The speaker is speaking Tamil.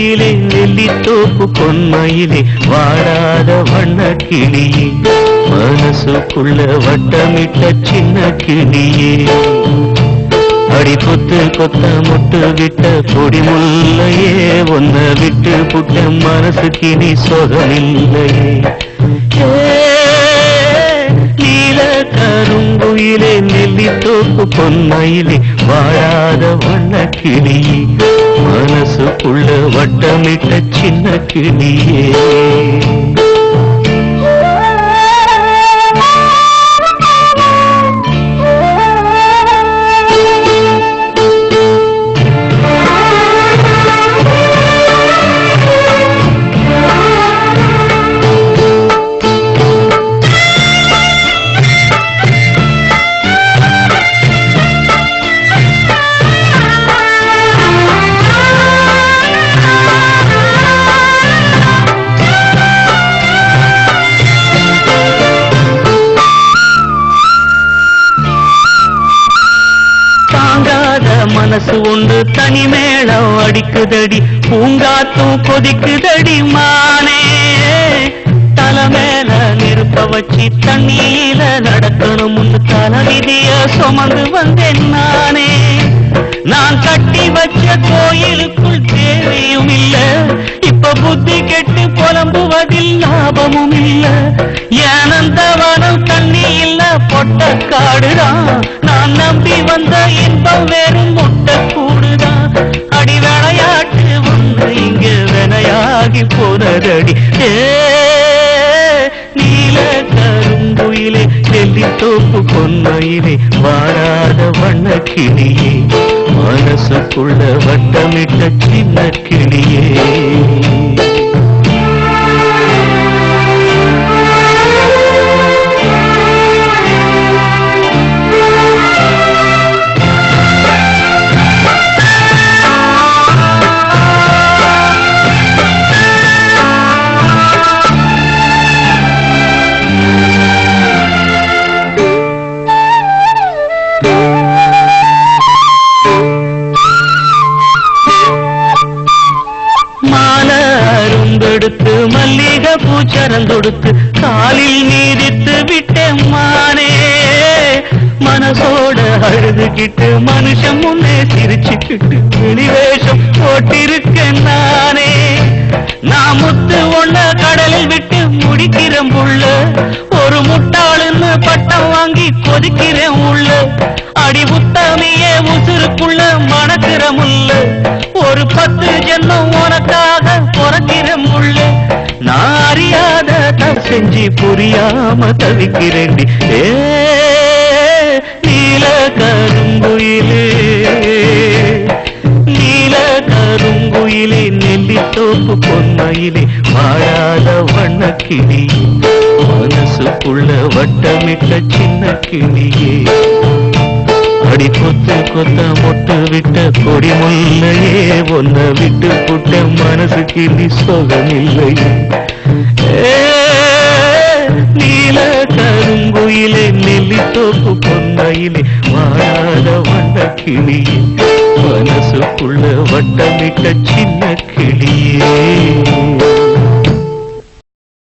கருங்குயிலே நெல்லித்தோப்பு பொன்மையிலே வாடாத வண்ண கிளியே மனசுக்குள்ள வட்டமிட்ட சின்ன கிளியே. அடி பொத்து கொத்த முட்டு விட்ட கொடி முல்லையே. ஒன்ன விட்டு புட்ட மனசுக்கு நீ சொகமில்லையே நெஞ்சிலே நெல்லி தோப்பு பொன்மையிலே வாழாத வண்ண கிளியே மனசுக்குள்ள வட்டமிட்ட சின்ன கிளியே. ஒன்று தனி மேளம் அடிக்குதடி பூங்காத்தும் கொதிக்குதடி மானே. தலைமேல நெருப்ப வச்சு தண்ணியில நடக்கணும் முன்னு தலைவிதிய சுமந்து வந்தேன் நானே. நான் கட்டி வச்ச கோயிலுக்குள் தேவையும் இல்ல இப்ப புத்தி கெட்டு புலம்புவதில் லாபமும் இல்ல. ஏனந்த வனம் தண்ணி இல்ல பொட்ட காடுதான் நான் நம்பி வந்த இன்பம் வெறும் முட்டை போனதடி. நீல கருங்குயிலே டெல்லி தோப்பு பொன்மையிலே வாராத வண்ண கிளியே மனசுக்குள்ள வட்டமிட்ட சின்ன கிளியே பூச்சரந்தொடுத்து காலில் நீதித்து விட்டேன் மானே. மனசோட அழுதுகிட்டு மனுஷன் முன்னே சிரிச்சுக்கிட்டு வெளிவேஷம் போட்டிருக்க நானே. நான் முத்து ஒண்ண கடலில் விட்டு முடிக்கிறேன் புள்ள. ஒரு முட்டாளுன்னு பட்டம் வாங்கி கொதிக்கிறேன் உள்ள. அடி உத்தமியே உசுருக்குள்ள மணக்கிற முள்ள ஒரு பத்து ஜென்மம் உனக்கா செஞ்சு புரியாம தவிக்கிறேண்டி ஏ நீல கருங்குயிலே. நீல கருங்குயிலே நெல்லித்தோப்பு பொன்மையிலே. வாழாத வண்ண கிளி மனசுக்குள்ள வட்டமிட்ட சின்ன கிளியே அடி கொத்து கொத்த மொட்டு விட்ட கொடி முல்லையே. ஒன்ன விட்டு புட்ட மனசு கிளி சோகமில்லையே நெல்லித்தோப்பு பொன்னையிலே வாழாத வண்ண கிளியே. மனசுக்குள்ள வட்டமிட்ட சின்ன கிளியே.